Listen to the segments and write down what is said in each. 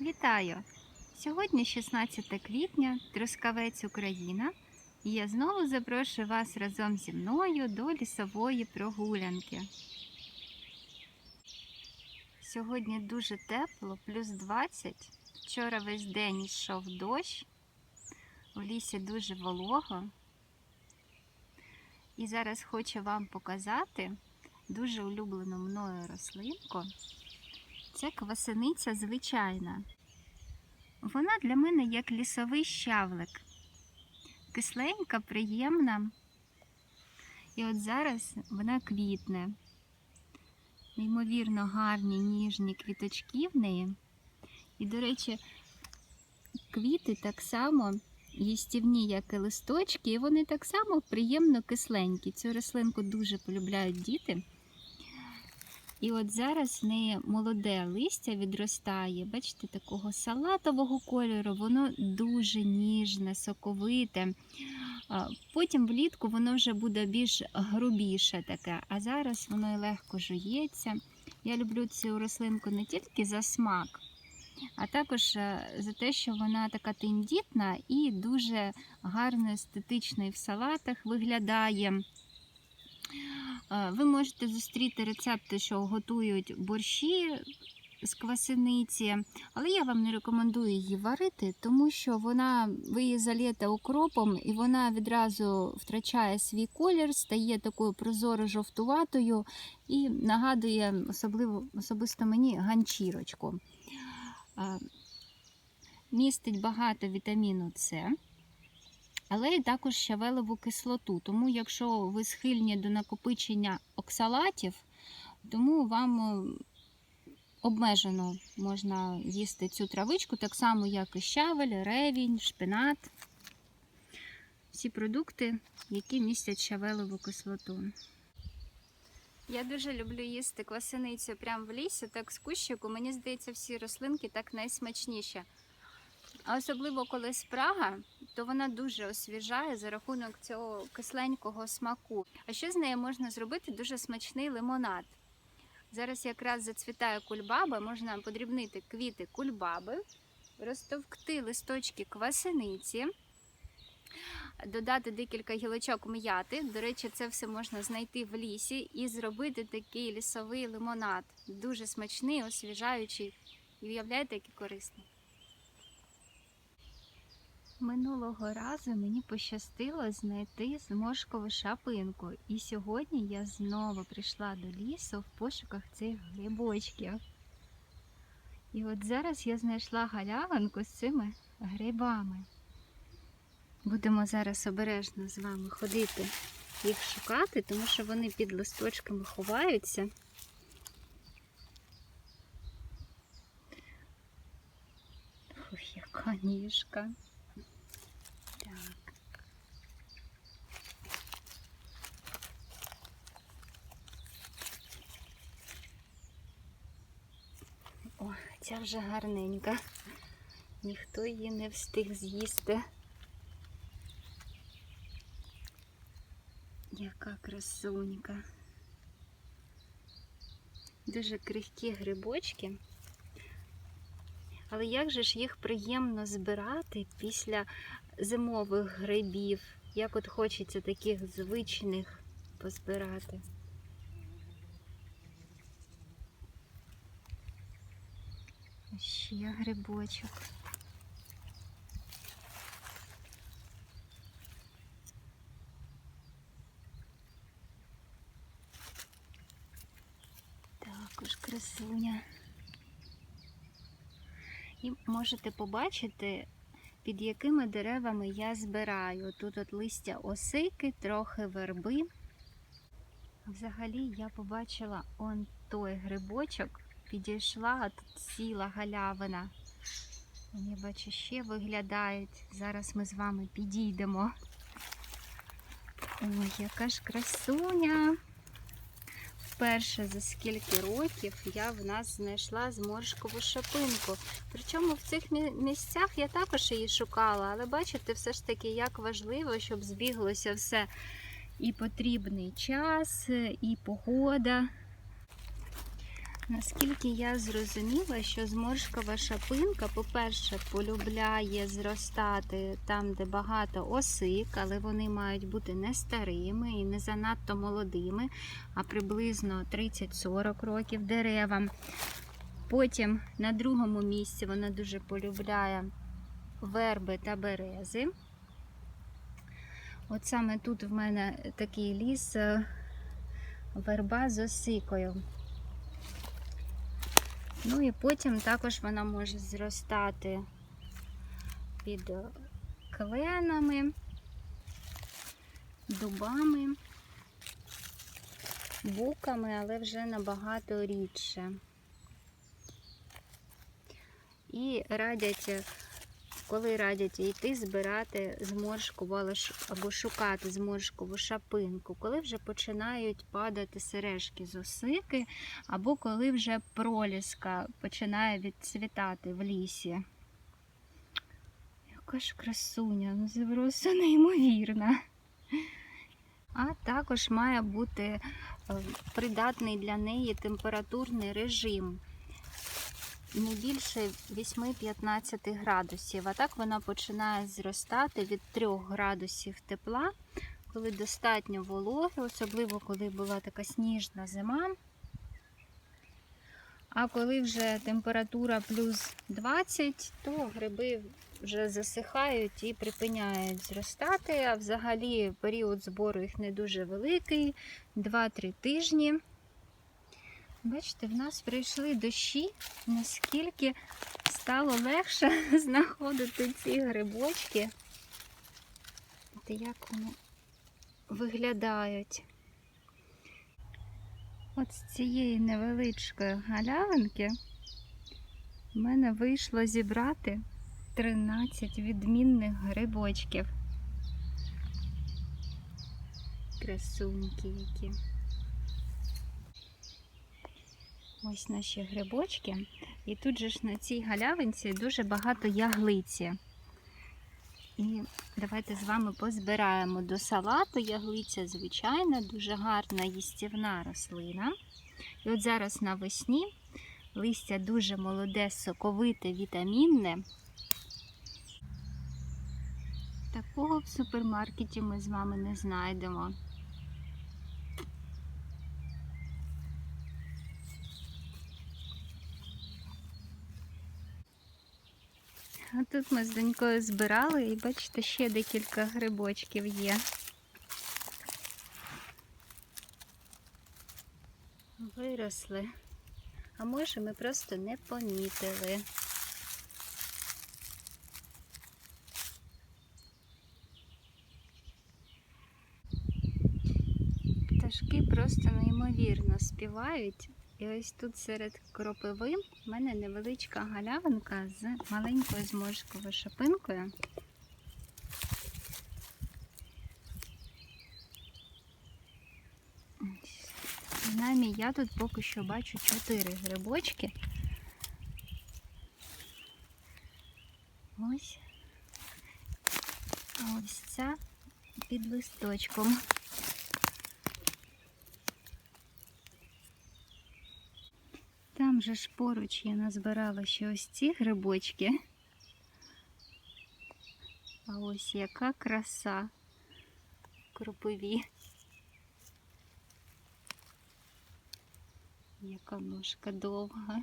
Вітаю! Сьогодні 16 квітня, Трускавець Україна, і я знову запрошую вас разом зі мною до лісової прогулянки. Сьогодні дуже тепло, плюс 20. Вчора весь день йшов дощ, в лісі дуже волого. І зараз хочу вам показати дуже улюблену мною рослинку. Це квасениця звичайна. Вона для мене як лісовий щавлик. Кисленька, приємна. І от зараз вона квітне. Неймовірно гарні ніжні квіточки в неї. І, до речі, квіти так само їстівні, як і листочки, і вони так само приємно кисленькі. Цю рослинку дуже полюбляють діти. І от зараз в неї молоде листя відростає, бачите, такого салатового кольору, воно дуже ніжне, соковите. Потім влітку воно вже буде більш грубіше таке, а зараз воно і легко жується. Я люблю цю рослинку не тільки за смак, а також е, за те, що вона така тендітна і дуже гарно естетично і в салатах виглядає. Е, Ви можете зустріти рецепти, що готують борщі з квасениці, але я вам не рекомендую її варити, тому що вона ви її залієте укропом і вона відразу втрачає свій колір, стає такою прозоро-жовтуватою і нагадує особливо особисто мені ганчірочку. Е, Містить багато вітаміну С але і також щавелеву кислоту. Тому, якщо ви схильні до накопичення оксалатів, тому вам е, обмежено можна їсти цю травичку, так само, як і щавель, ревінь, шпинат. Всі продукти, які містять щавелеву кислоту. Я дуже люблю їсти квасеницю прямо в лісі, так з кущику. Мені здається, всі рослинки так найсмачніші. А особливо коли спрага, то вона дуже освіжає за рахунок цього кисленького смаку. А що з нею можна зробити? Дуже смачний лимонад. Зараз якраз зацвітає кульбаба, можна подрібнити квіти кульбаби, розтовкти листочки квасениці, додати декілька гілочок м'яти. До речі, це все можна знайти в лісі і зробити такий лісовий лимонад. Дуже смачний, освіжаючий. І уявляєте, який корисний. Минулого разу мені пощастило знайти зморшкову шапинку, і сьогодні я знову прийшла до лісу в пошуках цих грибочків. І от зараз я знайшла галявинку з цими грибами. Будемо зараз обережно з вами ходити їх шукати, тому що вони під листочками ховаються. Ох, яка ніжка. Так. О, ця вже гарненька. Ніхто її не встиг з'їсти. Яка красунька. Дуже крихкі грибочки. Але як же ж їх приємно збирати після зимових грибів. Як от хочеться таких звичних позбирати. Ще грибочок. Також красуня. І можете побачити під якими деревами я збираю. Тут от листя осики, трохи верби. Взагалі я побачила он той грибочок, підійшла, а тут ціла галявина. Вони, бачу, ще виглядають. Зараз ми з вами підійдемо. Ой, яка ж красуня! Вперше за скільки років я в нас знайшла зморшкову шапинку. Причому в цих місцях я також її шукала, але бачите, все ж таки, як важливо, щоб збіглося все і потрібний час, і погода. Наскільки я зрозуміла, що зморшкова шапинка, по-перше, полюбляє зростати там, де багато осик, але вони мають бути не старими і не занадто молодими, а приблизно 30-40 років деревам. Потім на другому місці вона дуже полюбляє верби та берези. От саме тут в мене такий ліс е, верба з осикою. Ну і потім також вона може зростати під е, кленами, дубами, буками, але вже набагато рідше. І радять, е, коли радять йти збирати зморшкову або шукати зморшкову шапинку, коли вже починають падати сережки з осики, або коли вже проліска починає відцвітати в лісі. Яка ж красуня, ну просто неймовірна. А також має бути е, придатний для неї температурний режим. Не більше 8-15 градусів. А так вона починає зростати від 3 градусів тепла, коли достатньо вологи, особливо коли була така сніжна зима. А коли вже температура плюс 20, то гриби вже засихають і припиняють зростати. А взагалі період збору їх не дуже великий 2-3 тижні. Бачите, в нас прийшли дощі, наскільки стало легше знаходити ці грибочки. От як вони виглядають. От з цієї невеличкої галявинки в мене вийшло зібрати 13 відмінних грибочків. Красуньки які. Ось наші грибочки. І тут же ж на цій галявинці дуже багато яглиці. І давайте з вами позбираємо до салату. Яглиця звичайна, дуже гарна їстівна рослина. І от зараз навесні листя дуже молоде, соковите, вітамінне. Такого в супермаркеті ми з вами не знайдемо. А тут ми з донькою збирали і бачите, ще декілька грибочків є. Виросли. А може ми просто не помітили. Пташки просто неймовірно співають. І ось тут серед кропиви в мене невеличка галявинка з маленькою зморшковою шапинкою. Принаймні я тут поки що бачу чотири грибочки. Ось. Ось ця під листочком. Там же ж поруч я назбирала ще ось ці грибочки. А ось яка краса кропиві. Яка ножка довга.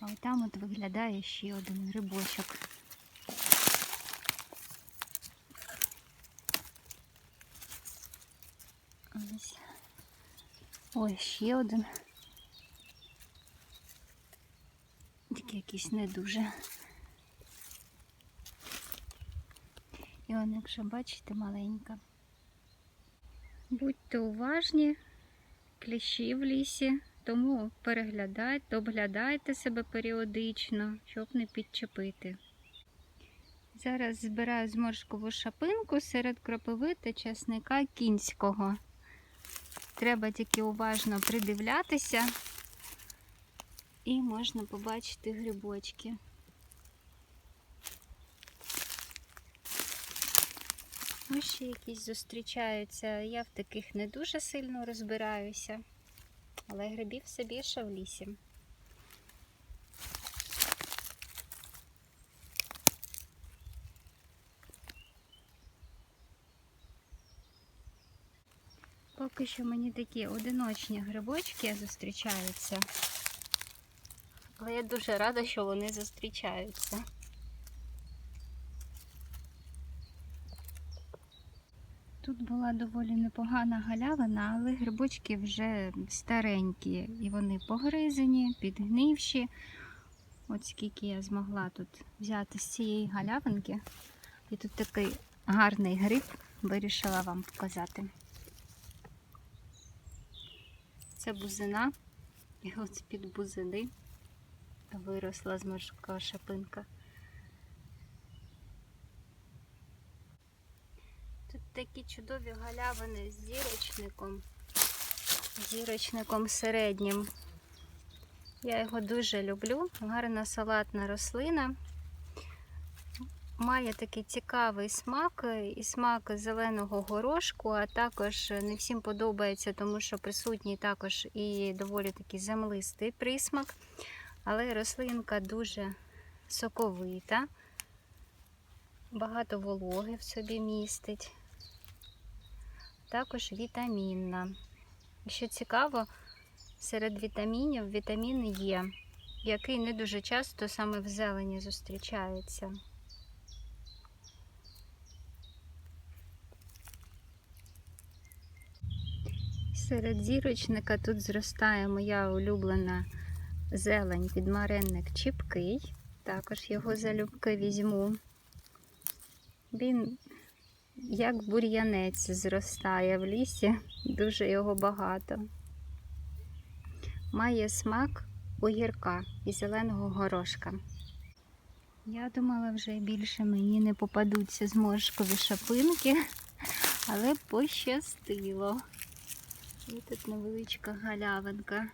А там от виглядає ще один грибочок. Ось. Ой, ще один. Якийсь не дуже. І он, якщо бачите, маленька. Будьте уважні, кліщі в лісі, тому переглядайте, обглядайте себе періодично, щоб не підчепити. Зараз збираю зморшкову шапинку серед кропиви та часника кінського. Треба тільки уважно придивлятися. І можна побачити грибочки. Ось ще якісь зустрічаються. Я в таких не дуже сильно розбираюся. але грибів все більше в лісі. Поки що мені такі одиночні грибочки зустрічаються. Але я дуже рада, що вони зустрічаються. Тут була доволі непогана галявина, але грибочки вже старенькі і вони погризені, підгнивші. От скільки я змогла тут взяти з цієї галявинки. І тут такий гарний гриб вирішила вам показати. Це бузина, і от з-під бузини виросла з зморшка шапинка. Тут такі чудові галявини з зірочником, зірочником середнім. Я його дуже люблю. Гарна салатна рослина. Має такий цікавий смак і смак зеленого горошку, а також не всім подобається, тому що присутній також і доволі такий землистий присмак. Але рослинка дуже соковита, багато вологи в собі містить, також вітамінна. Що цікаво, серед вітамінів вітамін Є, який не дуже часто саме в зелені зустрічається. Серед зірочника тут зростає моя улюблена зелень підмаренник чіпкий. Також його залюбки візьму. Він, як бур'янець, зростає в лісі, дуже його багато. Має смак огірка і зеленого горошка. Я думала, вже більше мені не попадуться зморшкові шапинки, але пощастило. І тут невеличка галявинка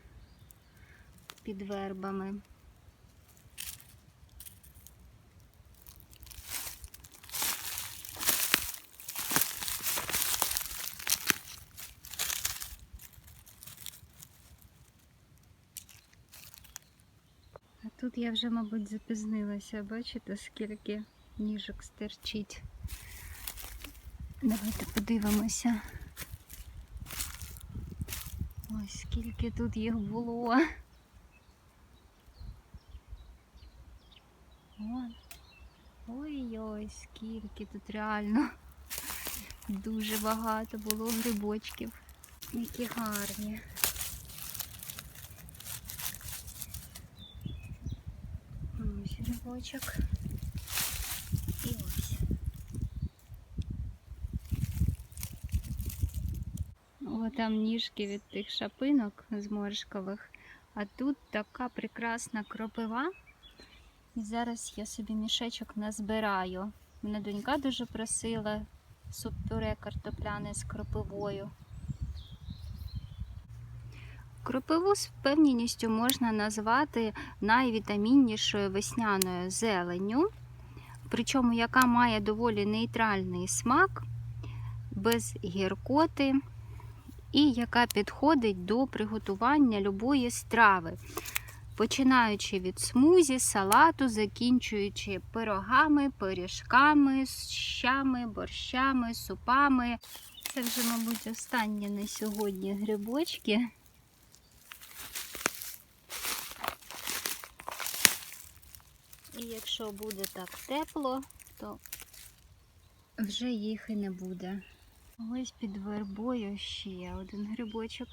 під вербами. А тут я вже, мабуть, запізнилася. Бачите, скільки ніжок стерчить. Давайте подивимося. Ось скільки тут їх було. Вон. Ой-ой, скільки тут реально дуже багато було грибочків. Які гарні. Ось грибочок. І ось. О, там ніжки від тих шапинок зморшкових. А тут така прекрасна кропива. І зараз я собі мішечок назбираю. Мене донька дуже просила суп-пюре картопляне з кропивою. Кропиву з впевненістю можна назвати найвітаміннішою весняною зеленню, причому яка має доволі нейтральний смак, без гіркоти і яка підходить до приготування любої страви починаючи від смузі, салату, закінчуючи пирогами, пиріжками, щами, борщами, супами. Це вже, мабуть, останні на сьогодні грибочки. І якщо буде так тепло, то вже їх і не буде. Ось під вербою ще один грибочок.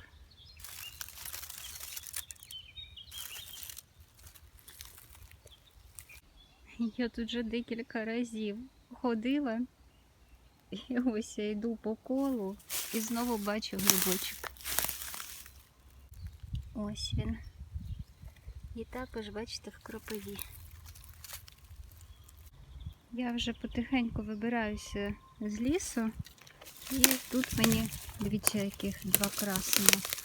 Я тут вже декілька разів ходила. І ось я йду по колу і знову бачу грибочок. Ось він. І також, бачите, в кропиві. Я вже потихеньку вибираюся з лісу. І тут мені, дивіться, два красного.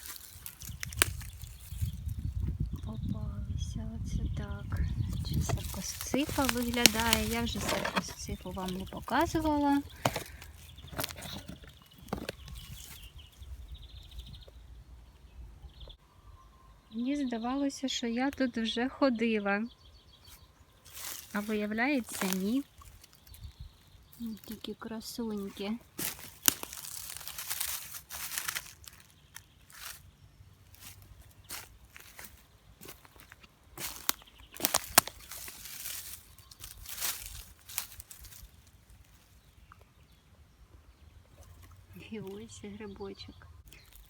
Саркосцифа виглядає. Я вже саркосцифу вам не показувала. здавалося, що я тут вже ходила. А виявляється, ні. Ось Такі красуньки. І грибочок.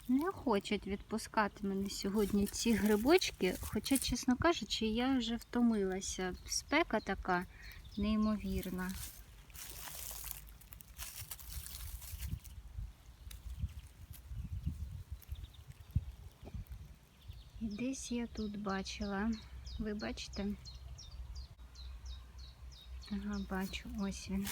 Не хочуть відпускати мене сьогодні ці грибочки, хоча, чесно кажучи, я вже втомилася. Спека така неймовірна. І десь я тут бачила. Ви бачите? Ага, бачу, ось він.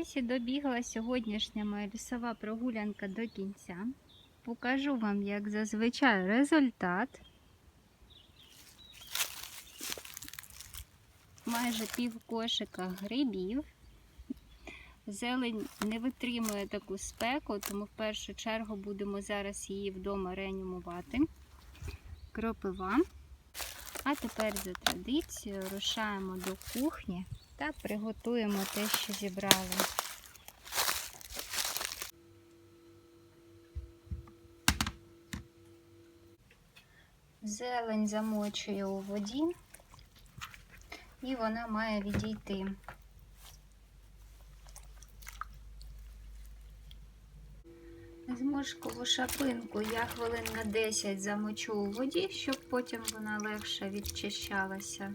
Ось і добігла сьогоднішня моя лісова прогулянка до кінця. Покажу вам, як зазвичай, результат. Майже пів кошика грибів. Зелень не витримує таку спеку, тому в першу чергу будемо зараз її вдома реанімувати. Кропива. А тепер за традицією рушаємо до кухні та приготуємо те, що зібрали. Зелень замочую у воді, і вона має відійти. Зморшкову шапинку я хвилин на 10 замочу у воді, щоб потім вона легше відчищалася.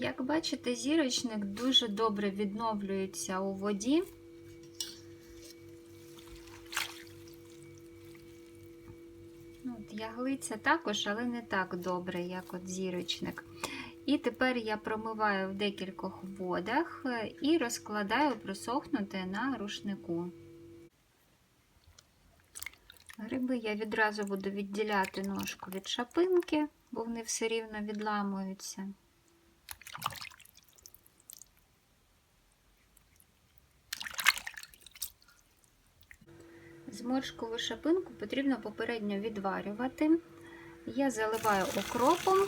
Як бачите, зірочник дуже добре відновлюється у воді. Ну, От Яглиця також, але не так добре, як от зірочник. І тепер я промиваю в декількох водах е, і розкладаю просохнути на рушнику. Гриби я відразу буду відділяти ножку від шапинки, бо вони все рівно відламуються. Зморшкову шапинку потрібно попередньо відварювати. Я заливаю окропом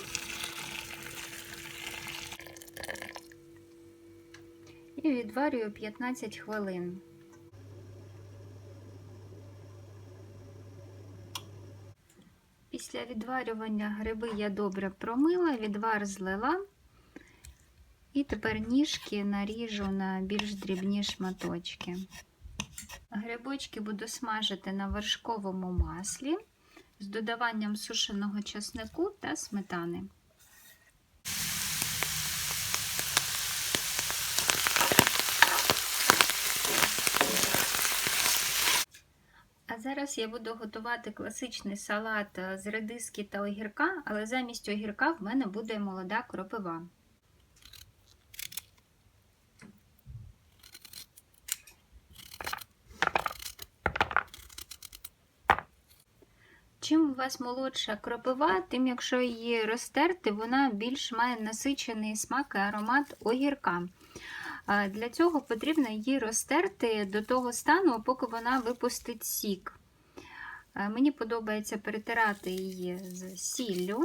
і відварюю 15 хвилин. Після відварювання гриби я добре промила, відвар злила. І тепер ніжки наріжу на більш дрібні шматочки. Грибочки буду смажити на вершковому маслі з додаванням сушеного часнику та сметани. А зараз я буду готувати класичний салат з редиски та огірка, але замість огірка в мене буде молода кропива. У вас молодша кропива, тим, якщо її розтерти, вона більш має насичений смак і аромат огірка. Для цього потрібно її розтерти до того стану, поки вона випустить сік. Мені подобається перетирати її з сіллю.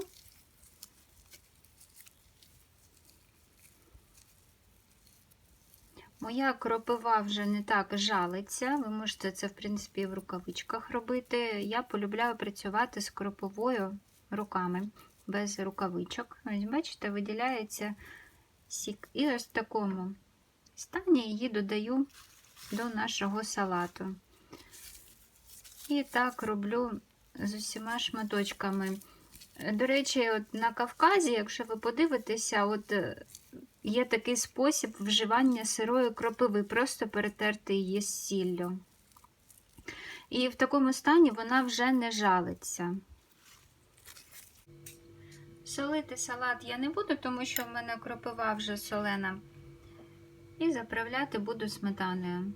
Моя кропива вже не так жалиться. Ви можете це, в принципі, в рукавичках робити. Я полюбляю працювати з кропивою руками, без рукавичок. Ось, бачите, виділяється сік. І ось в такому стані її додаю до нашого салату. І так роблю з усіма шматочками. До речі, от на Кавказі, якщо ви подивитеся, от є такий спосіб вживання сирої кропиви, просто перетерти її з сіллю. І в такому стані вона вже не жалиться. Солити салат я не буду, тому що в мене кропива вже солена. І заправляти буду сметаною.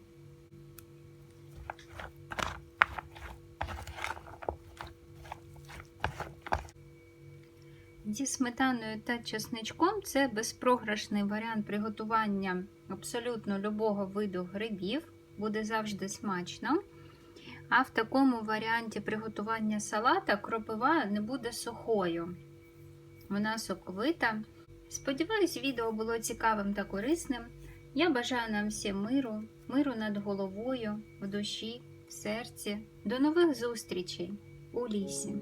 Зі сметаною та чесничком це безпрограшний варіант приготування абсолютно любого виду грибів, буде завжди смачно. А в такому варіанті приготування салата кропива не буде сухою. Вона соковита. Сподіваюсь, відео було цікавим та корисним. Я бажаю нам всім миру, миру над головою, в душі, в серці. До нових зустрічей у лісі.